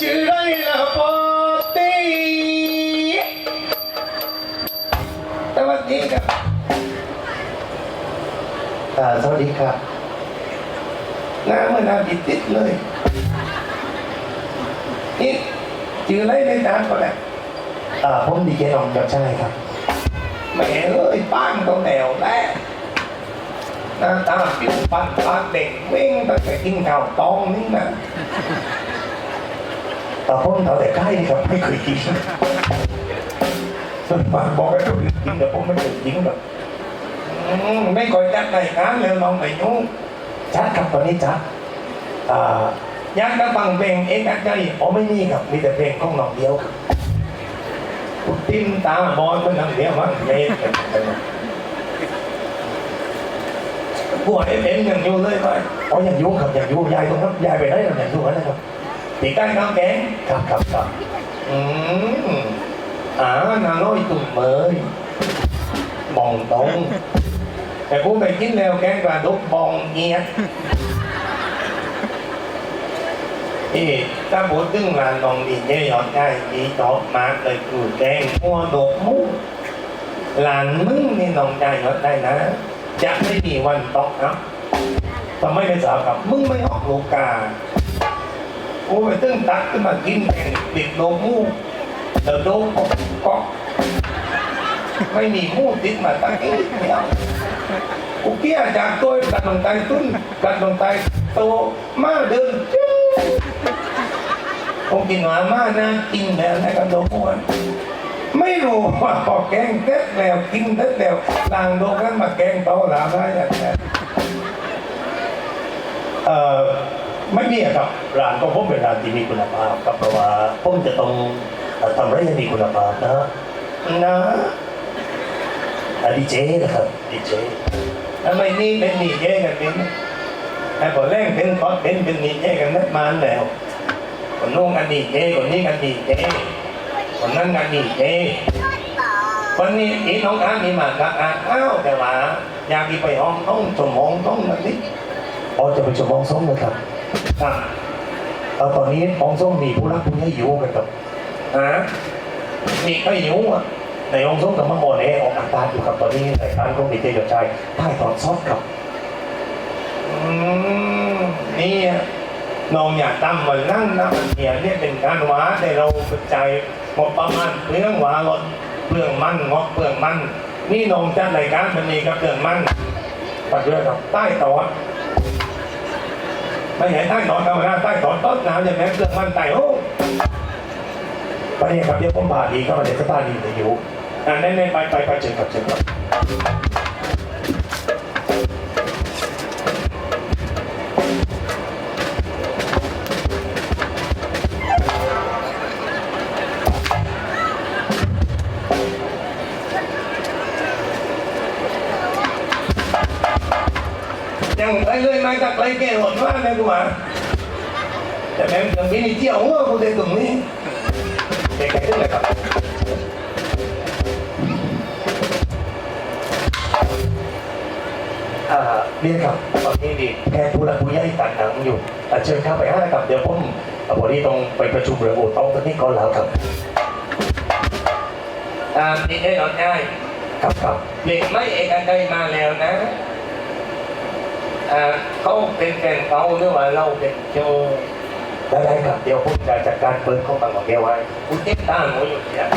ชื่อไรละปอตีสวัสดีครับอ่าสวัสดีครับหน้าเหมือนอาบิดติดเลย นี่ชื่ออะไรในนามก็ได้อ่าผมดีเจน้องยอดชายครับแหมเอ้ยป้างตรงแนวแรกหน้าตาผิวปันปากเด็กเว้งตั้งแต่กินข้าวตองนี่นะ อ่าผมเท่าแต่ใกล้นี่ครับไม่เคยกินส่วนปากบอกให้คนอื่นกินแต่ผมไม่เคยกินหรอกไม่ก่อยจัดรายการเลยน้องไปยุ่งจัดครับตอนนี้จัดอ่าอยากจะฟังเพลงเอ็กซ์ใจอ๋อไม่มีครับมีแต่เพลงของน้องเดียวครับติ้มตาบอลมันนั่งเดียวมันเมย์พวกเอ็มยังอยู่เลยไปอ๋อยังยุ่งครับยังยุ่งยายตรงนั้นยายไปได้หรือยังยุ่งอะไรครับ ตีกล้น้ำแกงครับครับครับอืมอ่านาน้อยตุ่มเมยบองตรงแต่กูไปกินแล้วแกงกระดุกบองเงียนี่ถ้าพูดถึงงานตรงนี้เนี่ยยอดได้ดีจอบมากเลยคือแกงหัวดกมุกหลานมึงนี่น้องใจยอดได้นะ จะไม่มีวันตอกครับทำไมไม่สาวครับมึงไม่ออกโลกา โอ้ยตึ้งตักขึ้นมากินแข่งติดโลมมูกเดินโลก็ก็ไม่มีมูกติดมาตั้งอีกไม่เอากูเกี้ยจากตัวกัดลงไตตุ้นกัดลงไตโตมาเดินจิ้วผมกินหมาม่านะกินแบบไหนกันโดมวนไม่รู้ว่าพอแกงเท็ดแล้วกินเท็ดแล้วต่างโดกันมาแกงโตหลาได้ยังไงเอ่อ ไม่มีครับร้านของผมเป็นร้านที่มีคุณภาพครับเพราะว่าผมจะต้องทำอะไรให้มีคุณภาพนะนะดีเจนะครับดีเจทำไมนี่เป็นนีแย่กันเป็นไอ้พอแรกเป็นก็เป็นเป็นนีแย่กันนักมานแล้วคนนู้นกันนีแย่คนนี้กันนีแย่คนนั้นกันนีแย่วันนี้อีน้องอามีมากับอาอ้าวแต่ว่าอยากไปห้องต้องสมองต้องนั่นนี่อ๋อจะเป็นชั่วโมงส้มนะครับ ครับเอ่อตอนนี้องส้มมีผู้รักผู้ใหญ่อยู่กันครับฮะมีใครอยู่อะในองค์ส้มกับมังกรเอออกอากาศอยู่ครับตอนนี้รายการของดีเจยอดชายถ่ายทอดสดครับอืมนี่น้องอยากตั้มวันนั่งนะมันเหียเนี่ยเป็นการหวาแต่เราใจายงบประมาณเรื่องหวารถเปลืองมันงบเปลืองมัน นี่น้องจัดรายการมันนี่ก็เปลืองมันปัดเรื่องครับใต้ตอน ไม่เห็นใต้ตอนธรรมดาใต้ตอนต้นน้ำอย่างนี้เรื่องมันไต่โอ้ไปเนี่ยครับเดี๋ยวผมบาดีก็มาเดี๋ยวจะบาดีจะอยู่อ่าเน่ๆไปไปไปเชิญครับเชิญครับ ยังไปเลยมาจากไรแก่หล่นมากเลยกูว่าแต่แม่งยังมีนี่เที่ยวหัวกูเด็กตรงนี้เด็กแก่ขึ้นเลยครับอ่าเนี่ยครับตอนนี้นี่แค่ผู้รักผู้ใหญ่ตัดหนังอยู่อะเชิญเข้าไปห้าครับเดี๋ยวผมอะวันนี้ต้องไปประชุมเรื่องโอต้องตอนนี้ก่อนแล้วครับตามนี้ให้เราได้ครับครับเด็กไม่เอกใจมาแล้วนะ อ่าเขาเป็นแฟนเขาหรือว่าเราเป็นโจได้ได้ครับเดี๋ยวผมจะจัดการเปิดข้อบังของแกไว้กูเจ็บตามผมอยู่เนี่ย